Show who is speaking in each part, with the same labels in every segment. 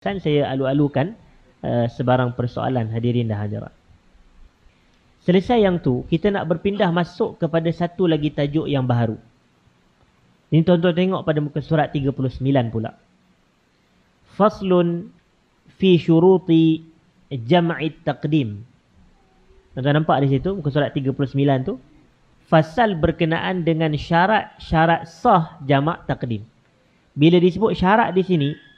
Speaker 1: Kan saya alu-alukan uh, sebarang persoalan hadirin dan hadirat. Selesai yang tu, kita nak berpindah masuk kepada satu lagi tajuk yang baru. Ini tuan-tuan tengok pada muka surat 39 pula. Faslun fi syuruti jam'i taqdim. Tuan-tuan nampak di situ, muka surat 39 tu. Fasal berkenaan dengan syarat-syarat sah jamak taqdim. Bila disebut syarat di sini,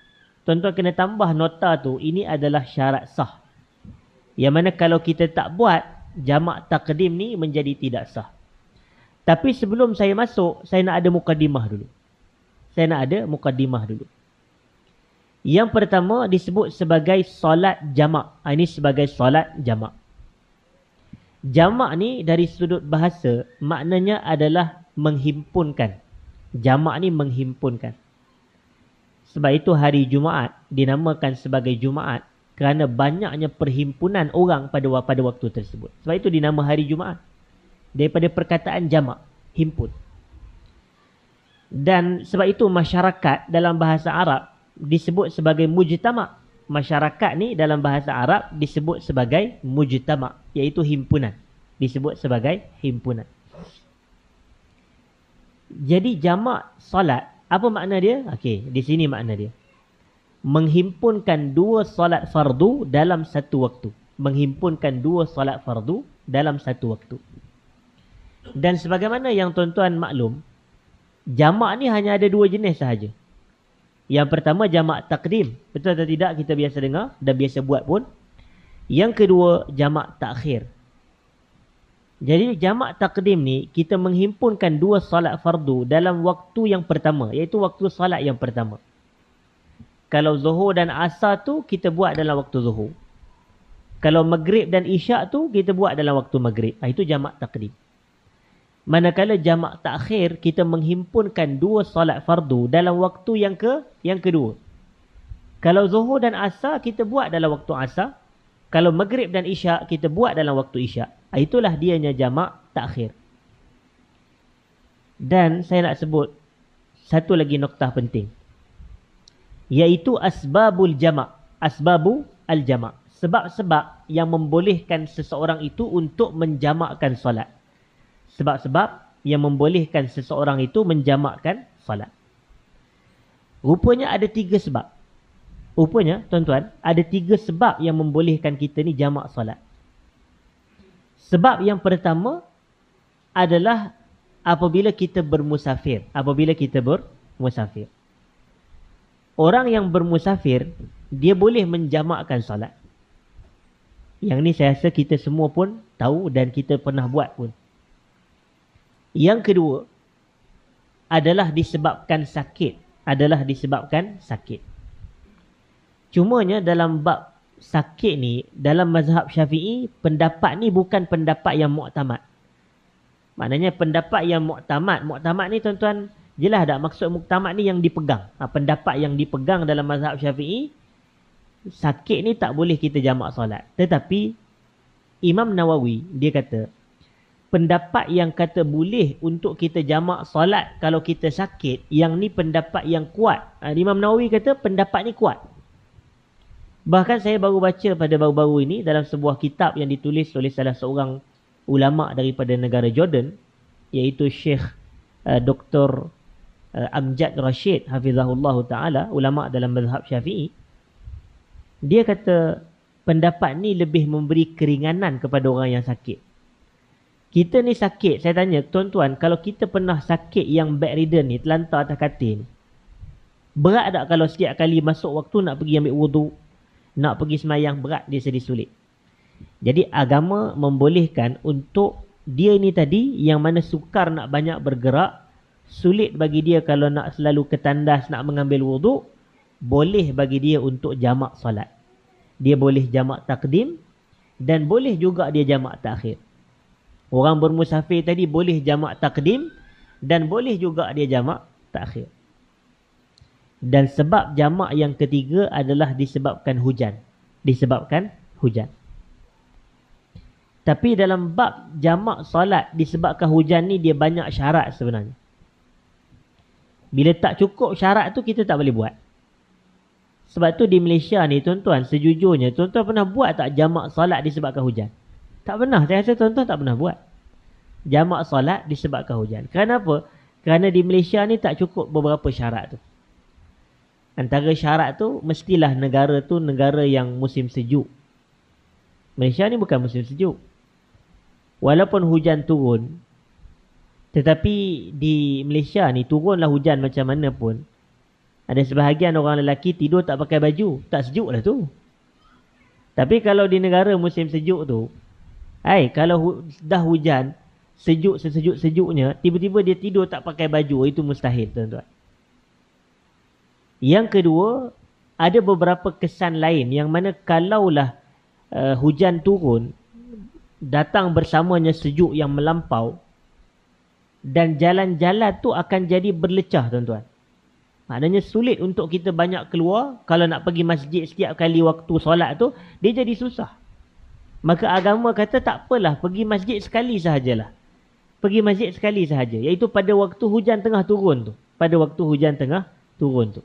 Speaker 1: tuan-tuan kena tambah nota tu ini adalah syarat sah. Yang mana kalau kita tak buat jamak takdim ni menjadi tidak sah. Tapi sebelum saya masuk saya nak ada mukadimah dulu. Saya nak ada mukadimah dulu. Yang pertama disebut sebagai solat jamak. Ah, ini sebagai solat jamak. Jamak ni dari sudut bahasa maknanya adalah menghimpunkan. Jamak ni menghimpunkan sebab itu hari Jumaat dinamakan sebagai Jumaat kerana banyaknya perhimpunan orang pada pada waktu tersebut. Sebab itu dinama hari Jumaat. Daripada perkataan jamak, himpun. Dan sebab itu masyarakat dalam bahasa Arab disebut sebagai mujtama. Masyarakat ni dalam bahasa Arab disebut sebagai mujtama, iaitu himpunan. Disebut sebagai himpunan. Jadi jamak salat apa makna dia? Okey, di sini makna dia. Menghimpunkan dua solat fardu dalam satu waktu. Menghimpunkan dua solat fardu dalam satu waktu. Dan sebagaimana yang tuan-tuan maklum, jamak ni hanya ada dua jenis sahaja. Yang pertama jamak takdim. Betul atau tidak kita biasa dengar dan biasa buat pun. Yang kedua jamak takhir. Jadi jamak takdim ni kita menghimpunkan dua salat fardu dalam waktu yang pertama iaitu waktu salat yang pertama. Kalau zuhur dan asar tu kita buat dalam waktu zuhur. Kalau maghrib dan isyak tu kita buat dalam waktu maghrib. Ha, itu jamak takdim. Manakala jamak takhir kita menghimpunkan dua salat fardu dalam waktu yang ke yang kedua. Kalau zuhur dan asar kita buat dalam waktu asar. Kalau maghrib dan isyak kita buat dalam waktu isyak. Ah, itulah dianya jamak takhir. Dan saya nak sebut satu lagi noktah penting. Iaitu asbabul jamak. Asbabu al-jamak. Sebab-sebab yang membolehkan seseorang itu untuk menjamakkan solat. Sebab-sebab yang membolehkan seseorang itu menjamakkan solat. Rupanya ada tiga sebab. Rupanya, tuan-tuan, ada tiga sebab yang membolehkan kita ni jamak solat. Sebab yang pertama adalah apabila kita bermusafir. Apabila kita bermusafir. Orang yang bermusafir, dia boleh menjamakkan salat. Yang ni saya rasa kita semua pun tahu dan kita pernah buat pun. Yang kedua adalah disebabkan sakit. Adalah disebabkan sakit. Cumanya dalam bab sakit ni dalam mazhab syafi'i pendapat ni bukan pendapat yang muktamad. Maknanya pendapat yang muktamad. Muktamad ni tuan-tuan jelas tak maksud muktamad ni yang dipegang. Ha, pendapat yang dipegang dalam mazhab syafi'i sakit ni tak boleh kita jamak solat. Tetapi Imam Nawawi dia kata pendapat yang kata boleh untuk kita jamak solat kalau kita sakit yang ni pendapat yang kuat. Ha, Imam Nawawi kata pendapat ni kuat. Bahkan saya baru baca pada baru-baru ini dalam sebuah kitab yang ditulis oleh salah seorang ulama daripada negara Jordan iaitu Syekh uh, Dr. Uh, Amjad Rashid hafizahullah taala ulama dalam mazhab Syafi'i dia kata pendapat ni lebih memberi keringanan kepada orang yang sakit. Kita ni sakit, saya tanya tuan-tuan kalau kita pernah sakit yang bedridden ni terlantar atas katil. Berat tak kalau setiap kali masuk waktu nak pergi ambil wuduk nak pergi semayang berat dia sedih sulit. Jadi agama membolehkan untuk dia ni tadi yang mana sukar nak banyak bergerak, sulit bagi dia kalau nak selalu ketandas nak mengambil wuduk, boleh bagi dia untuk jamak solat. Dia boleh jamak takdim dan boleh juga dia jamak takhir. Orang bermusafir tadi boleh jamak takdim dan boleh juga dia jamak takhir. Dan sebab jamak yang ketiga adalah disebabkan hujan. Disebabkan hujan. Tapi dalam bab jamak solat disebabkan hujan ni dia banyak syarat sebenarnya. Bila tak cukup syarat tu kita tak boleh buat. Sebab tu di Malaysia ni tuan-tuan sejujurnya tuan-tuan pernah buat tak jamak solat disebabkan hujan? Tak pernah. Saya rasa tuan-tuan tak pernah buat. Jamak solat disebabkan hujan. Kerana apa? Kerana di Malaysia ni tak cukup beberapa syarat tu. Antara syarat tu mestilah negara tu negara yang musim sejuk. Malaysia ni bukan musim sejuk. Walaupun hujan turun tetapi di Malaysia ni turunlah hujan macam mana pun ada sebahagian orang lelaki tidur tak pakai baju. Tak sejuk lah tu. Tapi kalau di negara musim sejuk tu. Hai, kalau hu dah hujan. Sejuk sesejuk-sejuknya. Tiba-tiba dia tidur tak pakai baju. Itu mustahil tuan-tuan. Yang kedua. Ada beberapa kesan lain. Yang mana kalaulah uh, hujan turun. Datang bersamanya sejuk yang melampau. Dan jalan-jalan tu akan jadi berlecah tuan-tuan. Maknanya sulit untuk kita banyak keluar. Kalau nak pergi masjid setiap kali waktu solat tu, dia jadi susah. Maka agama kata tak apalah, pergi masjid sekali sahajalah. Pergi masjid sekali sahaja. Iaitu pada waktu hujan tengah turun tu. Pada waktu hujan tengah turun tu.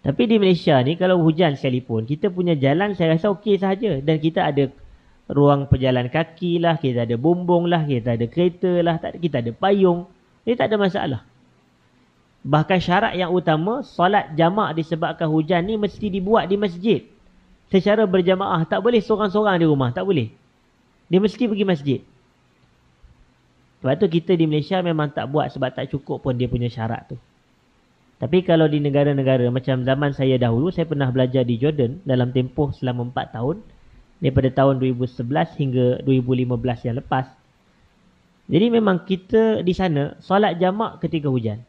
Speaker 1: Tapi di Malaysia ni kalau hujan sekalipun, kita punya jalan saya rasa okey sahaja. Dan kita ada ruang pejalan kaki lah, kita ada bumbung lah, kita ada kereta lah, kita ada payung. Ini tak ada masalah. Bahkan syarat yang utama, solat jamak disebabkan hujan ni mesti dibuat di masjid. Secara berjamaah. Tak boleh seorang-seorang di rumah. Tak boleh. Dia mesti pergi masjid. Sebab tu kita di Malaysia memang tak buat sebab tak cukup pun dia punya syarat tu. Tapi kalau di negara-negara macam zaman saya dahulu, saya pernah belajar di Jordan dalam tempoh selama 4 tahun. Daripada tahun 2011 hingga 2015 yang lepas. Jadi memang kita di sana solat jamak ketika hujan.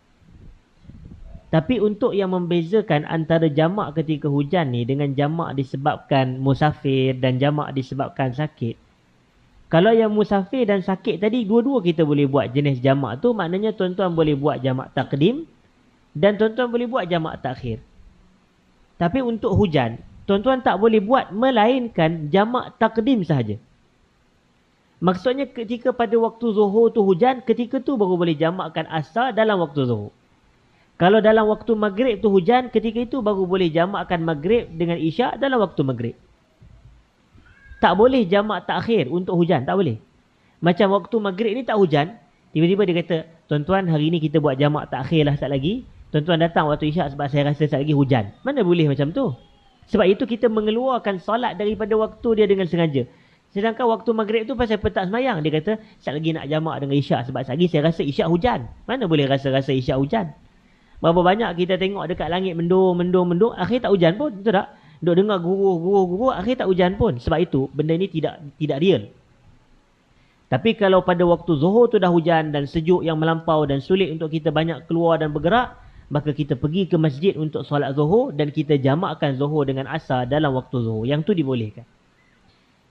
Speaker 1: Tapi untuk yang membezakan antara jamak ketika hujan ni dengan jamak disebabkan musafir dan jamak disebabkan sakit. Kalau yang musafir dan sakit tadi dua-dua kita boleh buat jenis jamak tu maknanya tuan-tuan boleh buat jamak takdim dan tuan-tuan boleh buat jamak takhir. Tapi untuk hujan, tuan-tuan tak boleh buat melainkan jamak takdim sahaja. Maksudnya ketika pada waktu zuhur tu hujan, ketika tu baru boleh jamakkan asar dalam waktu zuhur. Kalau dalam waktu maghrib tu hujan, ketika itu baru boleh jamakkan maghrib dengan isyak dalam waktu maghrib. Tak boleh jamak takhir untuk hujan, tak boleh. Macam waktu maghrib ni tak hujan, tiba-tiba dia kata, tuan-tuan hari ni kita buat jamak takhir lah tak lagi. Tuan-tuan datang waktu isyak sebab saya rasa tak lagi hujan. Mana boleh macam tu? Sebab itu kita mengeluarkan solat daripada waktu dia dengan sengaja. Sedangkan waktu maghrib tu pasal petak semayang. Dia kata, tak lagi nak jamak dengan isyak sebab lagi saya rasa isyak hujan. Mana boleh rasa-rasa isyak hujan? Berapa banyak kita tengok dekat langit mendung, mendung, mendung. Akhir tak hujan pun. Betul tak? Duk dengar guru, guru, guru. Akhir tak hujan pun. Sebab itu benda ni tidak tidak real. Tapi kalau pada waktu zuhur tu dah hujan dan sejuk yang melampau dan sulit untuk kita banyak keluar dan bergerak. Maka kita pergi ke masjid untuk solat zuhur dan kita jamakkan zuhur dengan asar dalam waktu zuhur. Yang tu dibolehkan.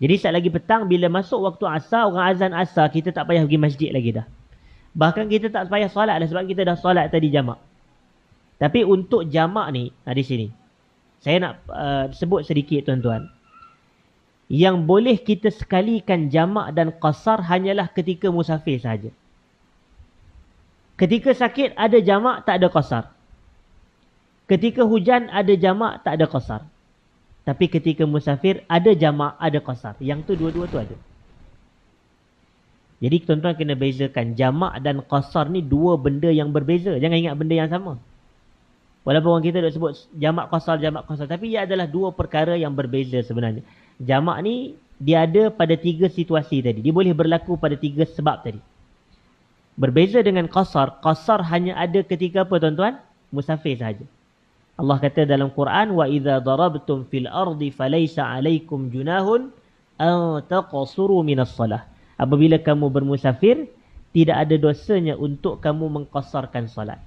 Speaker 1: Jadi saat lagi petang bila masuk waktu asar, orang azan asar, kita tak payah pergi masjid lagi dah. Bahkan kita tak payah solat dah sebab kita dah solat tadi jamak. Tapi untuk jamak ni, ha, di sini. Saya nak uh, sebut sedikit tuan-tuan. Yang boleh kita sekalikan jamak dan qasar hanyalah ketika musafir saja. Ketika sakit ada jamak, tak ada qasar. Ketika hujan ada jamak, tak ada qasar. Tapi ketika musafir ada jamak, ada qasar. Yang tu dua-dua tu ada. Jadi tuan-tuan kena bezakan jamak dan qasar ni dua benda yang berbeza. Jangan ingat benda yang sama. Walaupun orang kita dah sebut jamak qasar, jamak qasar. Tapi ia adalah dua perkara yang berbeza sebenarnya. Jamak ni dia ada pada tiga situasi tadi. Dia boleh berlaku pada tiga sebab tadi. Berbeza dengan qasar, qasar hanya ada ketika apa tuan-tuan? Musafir sahaja. Allah kata dalam Quran wa idza darabtum fil ardi falaysa alaikum junahun an taqsuru minas salah. Apabila kamu bermusafir, tidak ada dosanya untuk kamu mengqasarkan solat.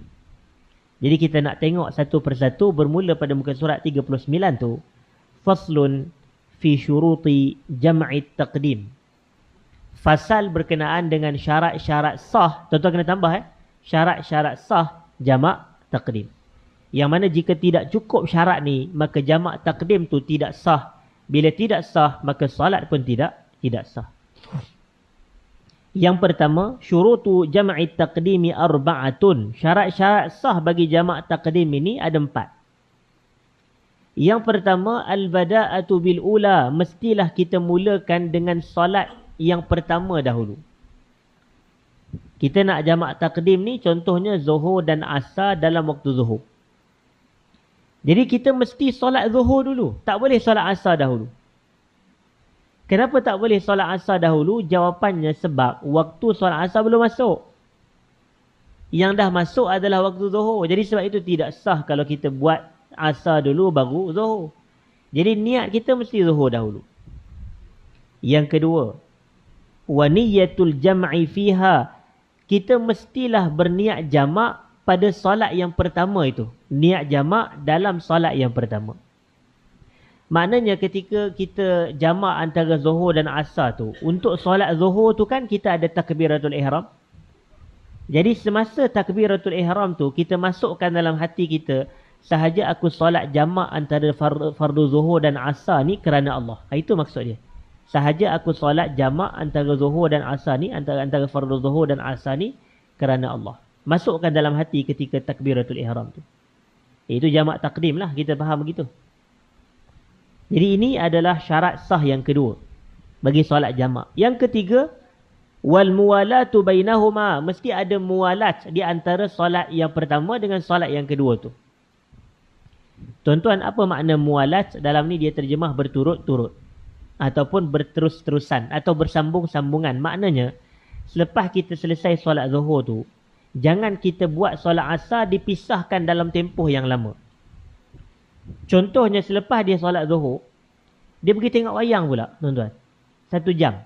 Speaker 1: Jadi kita nak tengok satu persatu bermula pada muka surat 39 tu. Faslun fi syuruti jam'i taqdim. Fasal berkenaan dengan syarat-syarat sah. Tuan-tuan kena tambah eh. Syarat-syarat sah jamak taqdim. Yang mana jika tidak cukup syarat ni, maka jamak taqdim tu tidak sah. Bila tidak sah, maka salat pun tidak tidak sah. Yang pertama, syurutu jam'i taqdimi arba'atun. Syarat-syarat sah bagi jamak taqdim ini ada empat. Yang pertama al-bada'atu bil ula, mestilah kita mulakan dengan solat yang pertama dahulu. Kita nak jamak takdim ni contohnya zuhur dan asar dalam waktu zuhur. Jadi kita mesti solat zuhur dulu. Tak boleh solat asar dahulu. Kenapa tak boleh solat asar dahulu? Jawapannya sebab waktu solat asar belum masuk. Yang dah masuk adalah waktu zuhur. Jadi sebab itu tidak sah kalau kita buat asar dulu baru zuhur. Jadi niat kita mesti zuhur dahulu. Yang kedua. Waniyatul jam'i fiha. Kita mestilah berniat jamak pada solat yang pertama itu. Niat jamak dalam solat yang pertama. Maknanya ketika kita jamak antara zuhur dan asar tu. Untuk solat zuhur tu kan kita ada takbiratul ihram. Jadi semasa takbiratul ihram tu kita masukkan dalam hati kita. Sahaja aku solat jamak antara fardu zuhur dan asar ni kerana Allah. Ha, itu maksud dia. Sahaja aku solat jamak antara zuhur dan asar ni. Antara antara fardu zuhur dan asar ni kerana Allah masukkan dalam hati ketika takbiratul ihram tu. Itu jamak takdim lah kita faham begitu. Jadi ini adalah syarat sah yang kedua bagi solat jamak. Yang ketiga wal muwalatu bainahuma mesti ada muwalat di antara solat yang pertama dengan solat yang kedua tu. Tuan-tuan apa makna muwalat dalam ni dia terjemah berturut-turut ataupun berterus-terusan atau bersambung-sambungan. Maknanya selepas kita selesai solat zuhur tu jangan kita buat solat asar dipisahkan dalam tempoh yang lama. Contohnya selepas dia solat zuhur, dia pergi tengok wayang pula, tuan-tuan. Satu jam.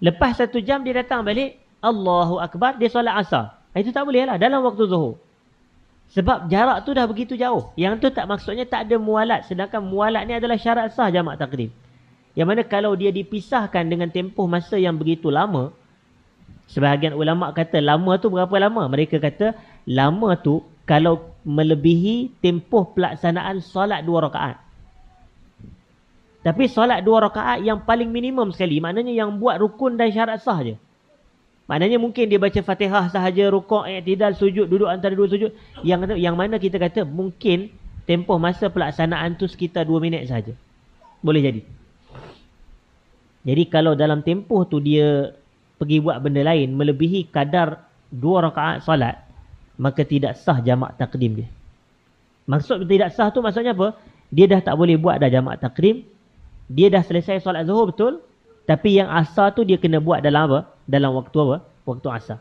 Speaker 1: Lepas satu jam dia datang balik, Allahu Akbar, dia solat asar. Itu tak boleh lah dalam waktu zuhur. Sebab jarak tu dah begitu jauh. Yang tu tak maksudnya tak ada mualat. Sedangkan mualat ni adalah syarat sah jamak takdim. Yang mana kalau dia dipisahkan dengan tempoh masa yang begitu lama, Sebahagian ulama kata lama tu berapa lama? Mereka kata lama tu kalau melebihi tempoh pelaksanaan solat dua rakaat. Tapi solat dua rakaat yang paling minimum sekali. Maknanya yang buat rukun dan syarat sah je. Maknanya mungkin dia baca fatihah sahaja, rukuk, tidak sujud, duduk antara dua sujud. Yang yang mana kita kata mungkin tempoh masa pelaksanaan tu sekitar dua minit sahaja. Boleh jadi. Jadi kalau dalam tempoh tu dia pergi buat benda lain melebihi kadar dua rakaat solat maka tidak sah jamak takdim dia maksud tidak sah tu maksudnya apa dia dah tak boleh buat dah jamak takdim dia dah selesai solat zuhur betul tapi yang asar tu dia kena buat dalam apa dalam waktu apa waktu asar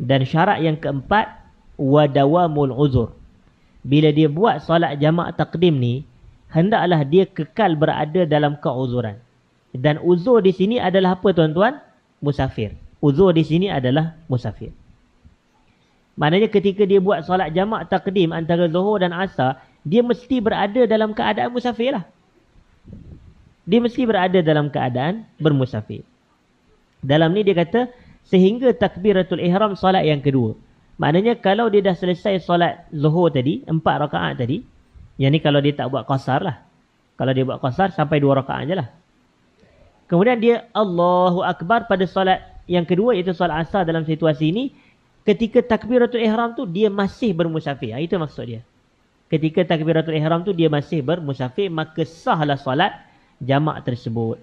Speaker 1: dan syarat yang keempat wadawamul uzur bila dia buat solat jamak takdim ni hendaklah dia kekal berada dalam keuzuran dan uzur di sini adalah apa tuan-tuan? Musafir. Uzur di sini adalah musafir. Maknanya ketika dia buat solat jamak takdim antara zuhur dan asar, dia mesti berada dalam keadaan musafir lah. Dia mesti berada dalam keadaan bermusafir. Dalam ni dia kata, sehingga takbiratul ihram solat yang kedua. Maknanya kalau dia dah selesai solat zuhur tadi, empat rakaat tadi, yang ni kalau dia tak buat qasar lah. Kalau dia buat qasar sampai dua rakaat je lah. Kemudian dia Allahu Akbar pada solat yang kedua iaitu solat asar dalam situasi ini. Ketika takbiratul ihram tu dia masih bermusafir. Itu maksud dia. Ketika takbiratul ihram tu dia masih bermusafir maka sahlah solat jamak tersebut.